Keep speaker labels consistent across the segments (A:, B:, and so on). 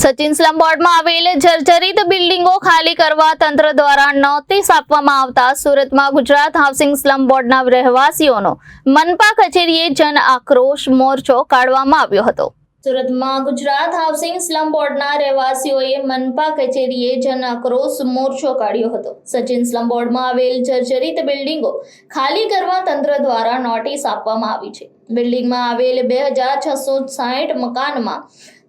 A: Sachin slum બોર્ડમાં આવેલ જર્જરિત બિલ્ડિંગો ખાલી કરવા તંત્ર દ્વારા નોટિસ આપવામાં આવતા સુરતમાં ગુજરાત હાઉસિંગ સ્લમ બોર્ડના રહેવાસીઓનો મનપા કચેરીએ જન આક્રોશ મોરચો કાઢવામાં આવ્યો હતો. સુરતમાં ગુજરાત હાઉસિંગ સ્લમ બોર્ડના રહેવાસીઓએ મનપા કચેરીએ જન આક્રોશ મોરચો કાઢ્યો હતો. સચિન સ્લમ બોર્ડમાં આવેલ જર્જરિત બિલ્ડિંગો ખાલી કરવા તંત્ર દ્વારા નોટિસ આપવામાં આવી છે. બિલ્ડિંગમાં આવેલ બે હજાર છસો સાહીઠ મકાનમાં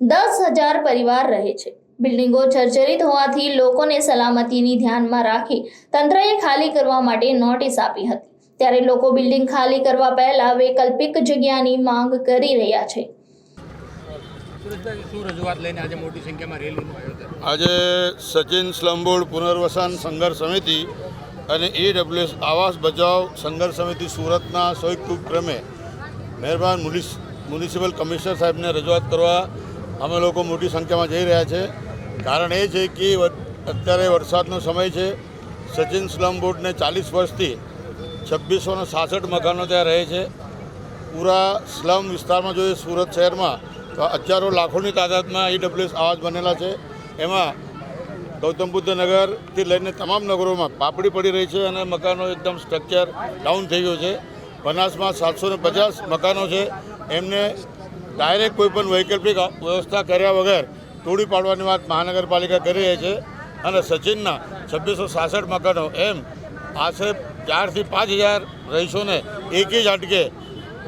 A: દસ હજાર પરિવાર રહે છે. બિલ્ડિંગો જર્જરિત હોવાથી લોકોને સલામતીની ધ્યાનમાં રાખી તંત્રએ ખાલી કરવા માટે નોટિસ આપી હતી. ત્યારે લોકો બિલ્ડિંગ ખાલી કરવા પહેલા વૈકલ્પિક જગ્યાની માંગ કરી રહ્યા છે
B: સુરેશભાઈ શું રજૂઆત લઈને આજે
C: સચિન સ્લમબોર્ડ પુનર્વસન સંઘર્ષ સમિતિ અને ઈડબ્લ્યુએસ આવાસ બચાવ સંઘર્ષ સમિતિ સુરતના સંયુક્ત ઉપક્રમે મહેરબાન મ્યુનિસિપલ કમિશનર સાહેબને રજૂઆત કરવા અમે લોકો મોટી સંખ્યામાં જઈ રહ્યા છે. કારણ એ છે કે અત્યારે વરસાદનો સમય છે. સચિન સ્લમ બોર્ડને ચાલીસ વર્ષથી છવ્વીસો સાસઠ મકાનો ત્યાં રહે છે. પૂરા સ્લમ વિસ્તારમાં જોઈએ સુરત શહેરમાં હજારો લાખોની તાદાદમાં ઈડબ્લ્યુએસ આવાસ બનેલા છે. એમાં ગૌતમ બુદ્ધ નગરથી લઈને તમામ નગરોમાં પાપડી પડી રહી છે અને મકાનો એકદમ સ્ટ્રક્ચર ડાઉન થઈ ગયું છે. બનાસમાં સાતસો ને પચાસ મકાનો છે. એમને ડાયરેક્ટ કોઈપણ વૈકલ્પિક વ્યવસ્થા કર્યા વગર તોડી પાડવાની વાત મહાનગરપાલિકા કરી રહી છે અને સચિનના છવ્વીસો સાસઠ મકાનો એમ આશરે ચારથી પાંચ હજાર રહીશોને એક જ ઝાટકે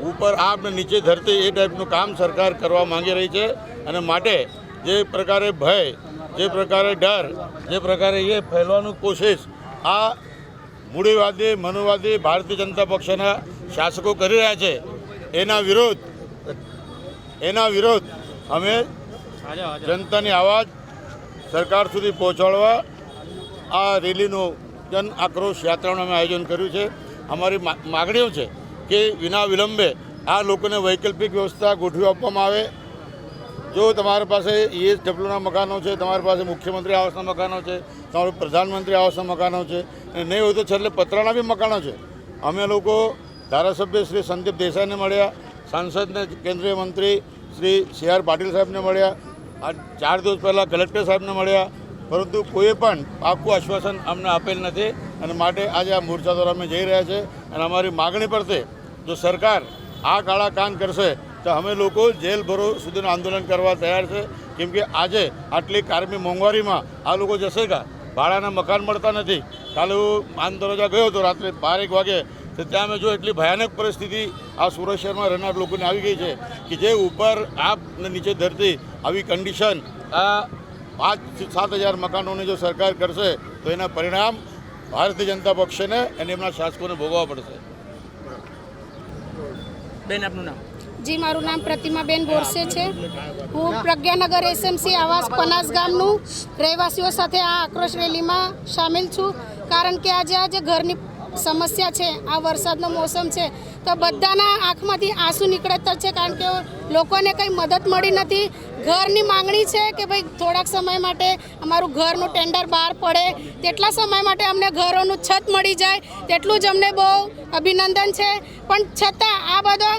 C: ઉપર આપ નીચે ધરતી એ ટાઈપનું કામ સરકાર કરવા માંગી રહી છે અને માટે જે પ્રકારે ભય, જે પ્રકારે ડર, જે પ્રકારે એ ફેલવાનું કોશિશ આ મૂડીવાદી, મનુવાદી ભારતીય જનતા પક્ષના શાસકો કરી રહ્યા છે. એના વિરોધ એના વિરોધ અમે જનતાની અવાજ સરકાર સુધી પહોંચાડવા આ રેલીનું જન આક્રોશ યાત્રાનું અમે આયોજન કર્યું છે. અમારી માગણીઓ છે કે વિના વિલંબે આ લોકોને વૈકલ્પિક વ્યવસ્થા ગોઠવી આપવામાં આવે. જો તમારી પાસે ઈએસ ડબલ્યુના મકાનો છે, તમારી પાસે મુખ્યમંત્રી આવાસના મકાનો છે, તમારું પ્રધાનમંત્રી આવાસના મકાનો છે, અને નહીં હોય તો છેલ્લે પતરાના બી મકાનો છે. અમે લોકો ધારાસભ્ય શ્રી સંદીપ દેસાઈને મળ્યા, સાંસદને કેન્દ્રીય મંત્રી શ્રી સી આર પાટીલ સાહેબને મળ્યા, આ ચાર દિવસ પહેલાં કલેક્ટર સાહેબને મળ્યા, પરંતુ કોઈએ પણ પાકું આશ્વાસન અમને આપેલ નથી, અને માટે આજે આ મોરચા દ્વારા અમે જઈ રહ્યા છે. અને અમારી માગણી પર જો સરકાર આ કાળા કાન કરશે, તો અમે લોકો જેલ ભરો સુધીનું આંદોલન કરવા તૈયાર છે. કેમ કે આજે આટલી કારમી મોંઘવારીમાં આ લોકો જશે કા? ભાડાના મકાન મળતા નથી. કાલે હું માન દરવાજા ગયો હતો રાત્રે બાર એક વાગે, તો ત્યાં અમે જો એટલી ભયાનક પરિસ્થિતિ આ સુરત શહેરમાં રહેનાર લોકોને આવી ગઈ છે કે જે ઉપર આપ ને નીચે ધરતી આવી કન્ડિશન આ પાંચ સાત હજાર મકાનોની જો સરકાર કરશે, તો એના પરિણામ ભારતીય જનતા પક્ષને અને એમના શાસકોને ભોગવવા પડશે.
B: બેન આપનું નામ?
D: જી મારું નામ પ્રતિમાબેન બોરસે છે. હું પ્રજ્ઞાનગર એસએમસી આવાસ પનાસ ગામનું રહેવાસીઓ સાથે આ આક્રોશ રેલીમાં સામેલ છું. કારણ કે આજે આજે ઘરની સમસ્યા છે, આ વરસાદનો મોસમ છે, તો બધાના આંખમાંથી આંસુ નીકળતા છે, કારણ કે લોકોને કંઈ મદદ મળી નથી. ઘરની માંગણી છે કે ભાઈ થોડાક સમય માટે અમારું ઘરનું ટેન્ડર બહાર પડે. તેટલા સમય માટે અમને ઘરોનું છત મળી જાય, તેટલું જ અમને બહુ અભિનંદન છે. પણ છતાં આ બધો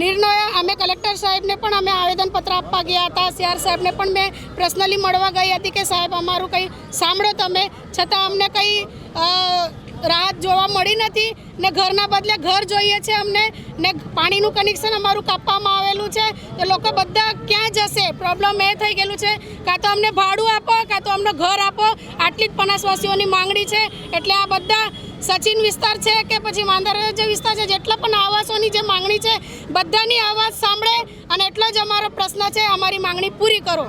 D: નિર્ણય અમે કલેક્ટર સાહેબને પણ અમે આવેદનપત્ર આપવા ગયા હતા. સીઆર સાહેબને પણ મેં પર્સનલી મળવા ગઈ હતી કે સાહેબ, અમારું કંઈ સાંભળો તમે. છતાં અમને કંઈ રાહત જોવા મળી નથી ને ઘરના બદલે ઘર જોઈએ છે અમને ને પાણીનું કનેક્શન અમારું કાપવામાં આવેલું છે. તો લોકો બધા ક્યાં જશે? પ્રોબ્લેમ એ થઈ ગયેલું છે. કાં તો અમને ભાડું આપો, કાં તો અમને ઘર આપો. આટલી જ પનાસવાસીઓની માંગણી છે. એટલે આ બધા સચિન વિસ્તાર છે કે પછી માંદરા જે વિસ્તાર છે, જેટલા પણ આવાસોની જે માંગણી છે, બધાની અવાજ સાંભળે અને એટલો જ અમારો પ્રશ્ન છે, અમારી માંગણી પૂરી કરો.